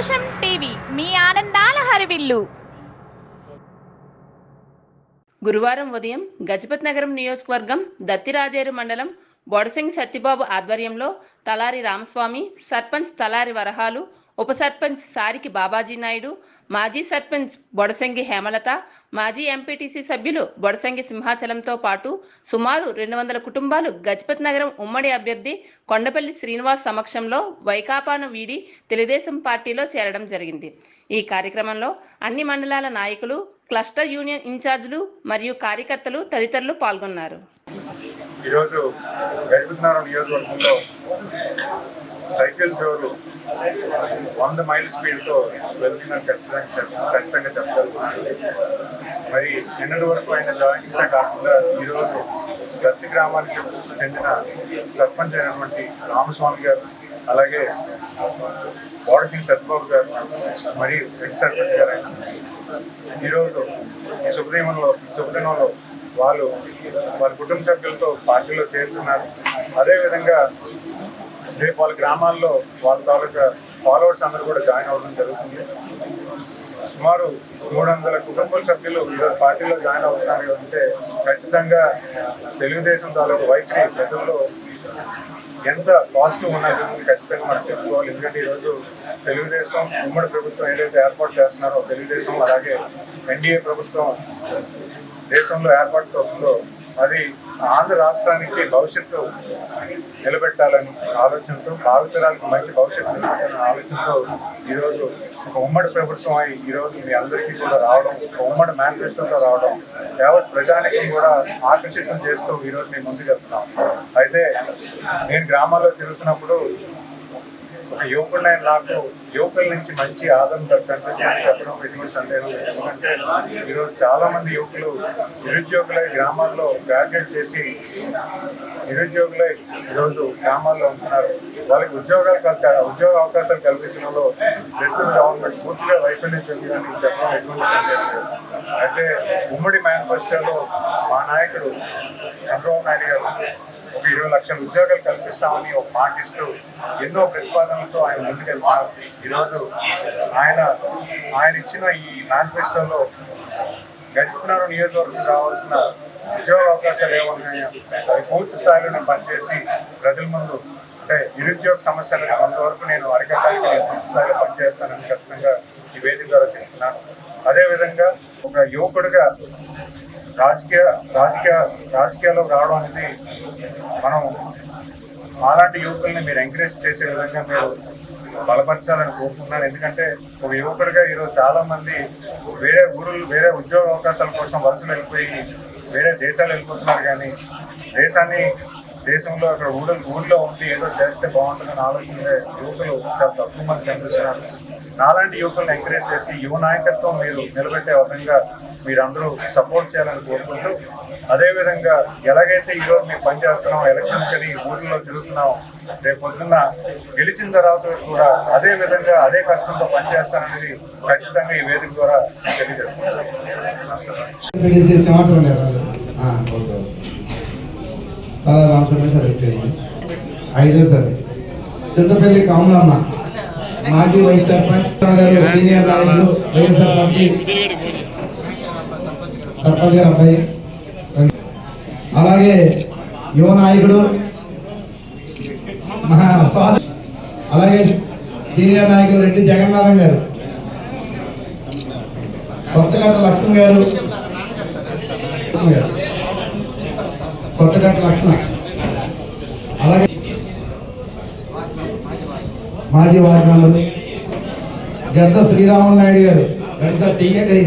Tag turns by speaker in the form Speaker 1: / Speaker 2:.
Speaker 1: సంతోషం టీవీ మీ ఆనందాల హరివిల్లు గురువారం ఉదయం గజపతి నగరం నియోజకవర్గం దత్తిరాజేరు మండలం బొడసింగ్ సత్యబాబు ఆధ్వర్యంలో తలారి రామస్వామి సర్పంచ్ తలారి వరహాలు ఉప సర్పంచ్ సారికి బాబాజీ నాయుడు మాజీ సర్పంచ్ బొడసంగి హేమలత మాజీ ఎంపీటీసీ సభ్యులు బొడసంగి సింహాచలంతో పాటు సుమారు రెండు వందల కుటుంబాలు గజపతి నగరం ఉమ్మడి అభ్యర్థి కొండపల్లి శ్రీనివాస్ సమక్షంలో వైకాపాను వీడి తెలుగుదేశం పార్టీలో చేరడం జరిగింది. ఈ కార్యక్రమంలో అన్ని మండలాల నాయకులు క్లస్టర్ యూనియన్ ఇన్ఛార్జీలు మరియు కార్యకర్తలు తదితరులు పాల్గొన్నారు.
Speaker 2: ఈరోజు నియోజకవర్గంలో సైకిల్ జోరు వంద మైల్ స్పీడ్తో వెళ్తుందని ఖచ్చితంగా చెప్ ఖచ్చితంగా చెప్పగలుగుతున్నాను మరి నిన్నటి వరకు ఆయన జాయినింగ్సే కాకుండా ఈరోజు గత్తి గ్రామానికి చెందిన సర్పంచ్ అయినటువంటి రామస్వామి గారు అలాగే బోడసింగ్ సత్బాబు గారు మరియు ఎక్స్ సర్పంచ్ గారు అయిన ఈరోజు ఈ సుప్రీంలో సుప్రీంలో వాళ్ళు వాళ్ళ కుటుంబ సభ్యులతో పార్టీలో చేరుతున్నారు. అదేవిధంగా రేపు వాళ్ళ గ్రామాల్లో వాళ్ళ తాలూకా ఫాలోవర్స్ అందరూ కూడా జాయిన్ అవ్వడం జరుగుతుంది. సుమారు మూడు వందల కుటుంబ సభ్యులు ఈరోజు పార్టీలో జాయిన్ అవుతున్నారు అంటే ఖచ్చితంగా తెలుగుదేశం తాలూకు వైఖరి ప్రజల్లో ఎంత పాజిటివ్ ఉన్నది ఖచ్చితంగా మనం చెప్పుకోవాలి. ఎందుకంటే ఈరోజు తెలుగుదేశం ఉమ్మడి ప్రభుత్వం ఏదైతే ఏర్పాటు చేస్తున్నారో తెలుగుదేశం అలాగే ఎన్డీఏ ప్రభుత్వం దేశంలో ఏర్పాటు అవుతుందో అది ఆంధ్ర రాష్ట్రానికి భవిష్యత్తు నిలబెట్టాలని ఆలోచనతో భావితరాలకు మంచి భవిష్యత్తు నిలబెట్టాలనే ఆలోచనతో ఈరోజు ఒక ఉమ్మడి ప్రభుత్వం అయి ఈరోజు మీ అందరికీ కూడా రావడం ఒక ఉమ్మడి మేనిఫెస్టోతో రావడం యావత్ ప్రజానికి కూడా ఆకర్షితం చేస్తూ ఈరోజు మేము ముందుకు అయితే నేను గ్రామాల్లో తిరుగుతున్నప్పుడు ఒక నాకు యువకుల నుంచి మంచి ఆదరణ కనిపిస్తుందని చెప్పడం ఎటువంటి సందేహం లేదు. ఎందుకంటే ఈరోజు చాలా మంది యువకులు నిరుద్యోగులై గ్రామాల్లో గ్రాడ్యుయేట్ చేసి నిరుద్యోగులై ఈరోజు గ్రామాల్లో ఉంటున్నారు. వాళ్ళకి ఉద్యోగాలు కల్ప ఉద్యోగ అవకాశాలు కల్పించడంలో ప్రస్తుత గవర్నమెంట్ పూర్తిగా వైఫల్యం చెందిందని చెప్పడం ఎటువంటి సందేహం లేదు. అయితే ఉమ్మడి మేనిఫెస్టోలో మా నాయకుడు చంద్రబాబు నాయుడు గారు ఒక ఇరవై లక్షల ఉద్యోగాలు కల్పిస్తామని ఒక మాట ఇస్తూ ఎన్నో ప్రతిపాదనలతో ఆయన ముందుకెళ్తున్నారు ఈరోజు ఆయన ఆయన ఇచ్చిన ఈ మేనిఫెస్టోలో గడిపినారు నియోజకవర్గం రావాల్సిన ఉద్యోగ అవకాశాలు ఏమున్నాయో అవి పూర్తి స్థాయిలోనే పనిచేసి ప్రజల ముందు అంటే నిరుద్యోగ సమస్యలను కొంతవరకు నేను అరికట్టడానికి నేను పూర్తి స్థాయిలో పనిచేస్తానని ఖచ్చితంగా ఈ వేదిక ద్వారా చెప్తున్నాను. అదేవిధంగా ఒక యువకుడిగా రాజకీయ రాజకీయ రాజకీయాల్లో రావడం అనేది మనం అలాంటి యువకుల్ని మీరు ఎంకరేజ్ చేసే విధంగా మీరు బలపరచాలని కోరుకుంటున్నాను ఎందుకంటే ఒక యువకుడిగా ఈరోజు చాలామంది వేరే ఊరు వేరే ఉద్యోగ అవకాశాల కోసం వలసలు వెళ్ళిపోయి వేరే దేశాలు వెళ్ళిపోతున్నారు. కానీ దేశాన్ని దేశంలో అక్కడ ఊళ్ళో ఊళ్ళో ఉండి ఏదో చేస్తే బాగుంటుందని ఆలోచించే యువకులు చాలా తక్కువ మంది కనిపిస్తున్నారు. నాలాంటి యువకులను ఎంకరేజ్ చేసి యువ నాయకత్వం మీరు నిలబెట్టే విధంగా మీరందరూ సపోర్ట్ చేయాలని కోరుకుంటూ అదేవిధంగా ఎలాగైతే ఈరోజు మేము పనిచేస్తున్నాం ఎలక్షన్స్ అని ఊళ్ళో తిరుగుతున్నాం రేపు పొద్దున్న గెలిచిన తర్వాత కూడా అదే విధంగా అదే కష్టంతో పనిచేస్తాననేది ఖచ్చితంగా ఈ వేదిక ద్వారా తెలియజేస్తున్నాను.
Speaker 3: సార్ ఐదో సార్. చింతపల్లి కమలమ్మ. మాజీ వైస్ సర్పంచ్ గారు సీనియర్ నాయకులు వైఎస్ఆర్ పార్టీ సర్పంచ్ గారు అబ్బాయి. అలాగే యువ నాయకుడు అలాగే సీనియర్ నాయకులు రెడ్డి జగన్నాథం గారు. కొత్తగడ్డ లక్ష్మణ్ గారు. కొత్తగడ్డ లక్ష్మణ్ అలాగే మాజీ వాజ్మన్లు గద్ద శ్రీరాములు నాయుడు గారు. గడిసారి చెయ్యండి